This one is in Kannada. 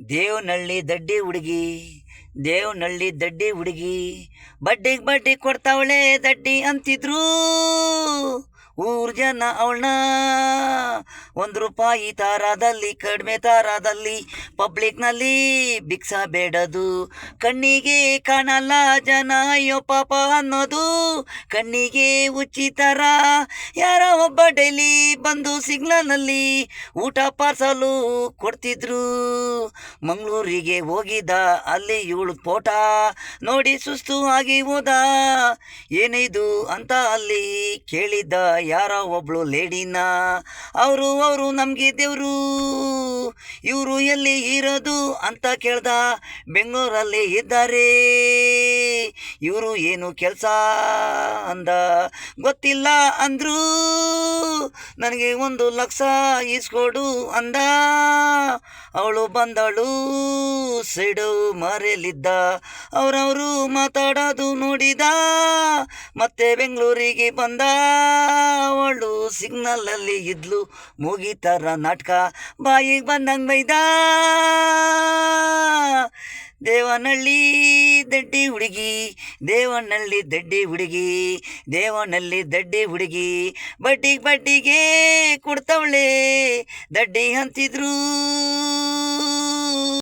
ದೇವನಹಳ್ಳಿ ದಡ್ಡಿ ಹುಡುಗಿ ದೇವನಳ್ಳಿ ದಡ್ಡಿ ಹುಡುಗಿ ಬಡ್ಡಿಗೆ ಬಡ್ಡಿ ಕೊಡ್ತಾವಳೆ ದಡ್ಡಿ ಅಂತಿದ್ರು. ಊರ್ ಜನ ಅವಳನ್ನ ಒಂದು ರೂಪಾಯಿ ತಾರಾದಲ್ಲಿ, ಕಡಿಮೆ ತಾರಾದಲ್ಲಿ ಪಬ್ಲಿಕ್ನಲ್ಲಿ ಬಿಕ್ಸಬೇಡದು ಬೇಡದು. ಕಣ್ಣಿಗೆ ಕಾಣಲ್ಲ ಜನ, ಅಯ್ಯೋ ಪಾಪ ಅನ್ನೋದು. ಕಣ್ಣಿಗೆ ಉಚಿತರ ಯಾರ ಒಬ್ಬ ಡೈಲಿ ಬಂದು ಸಿಗ್ನಲ್ನಲ್ಲಿ ಊಟ ಪಾರ್ಸಲು ಕೊಡ್ತಿದ್ರು. ಮಂಗಳೂರಿಗೆ ಹೋಗಿದ್ದ, ಅಲ್ಲಿ ಇವಳು ಫೋಟ ನೋಡಿ ಸುಸ್ತು ಆಗಿ ಹೋದ. ಏನಿದು ಅಂತ ಅಲ್ಲಿ ಕೇಳಿದ್ದ, ಯಾರೋ ಒಬ್ಳು ಲೇಡಿನ ಅವರು ಅವರು ನಮಗೆ ದೇವರು. ಇವರು ಎಲ್ಲಿ ಇರೋದು ಅಂತ ಕೇಳ್ದ ಬೆಂಗಳೂರಲ್ಲಿ ಇದ್ದಾರೆ. ಇವರು ಏನು ಕೆಲಸ ಅಂದ ಗೊತ್ತಿಲ್ಲ ಅಂದ್ರು. ನನಗೆ ಒಂದು ಲಕ್ಷ ಈಸ್ಕೊಡು ಅಂದ. ಅವಳು ಬಂದಳು ಸಿಡು ಮರೆಯಲಿದ್ದ ಅವರವರು ಮಾತಾಡೋದು ನೋಡಿದ, ಮತ್ತೆ ಬೆಂಗಳೂರಿಗೆ ಬಂದ. ಅವಳು ಸಿಗ್ನಲಲ್ಲಿ ಇದ್ಲು, ಮುಗಿತರ ನಾಟಕ. ಬಾಯಿಗೆ ಬಂದಂಗೆ ಬೈದ. ದೇವನಹಳ್ಳಿ ದಡ್ಡಿ ಹುಡುಗಿ, ದೇವನಹಳ್ಳಿ ದಡ್ಡಿ ಹುಡುಗಿ, ದೇವನಹಳ್ಳಿ ದಡ್ಡಿ ಹುಡುಗಿ. ಬಡ್ಡಿಗೆ ಬಡ್ಡಿಗೆ ಕೊಡ್ತವಳೆ, ದಡ್ಡಿ ಅಂತಿದ್ರು.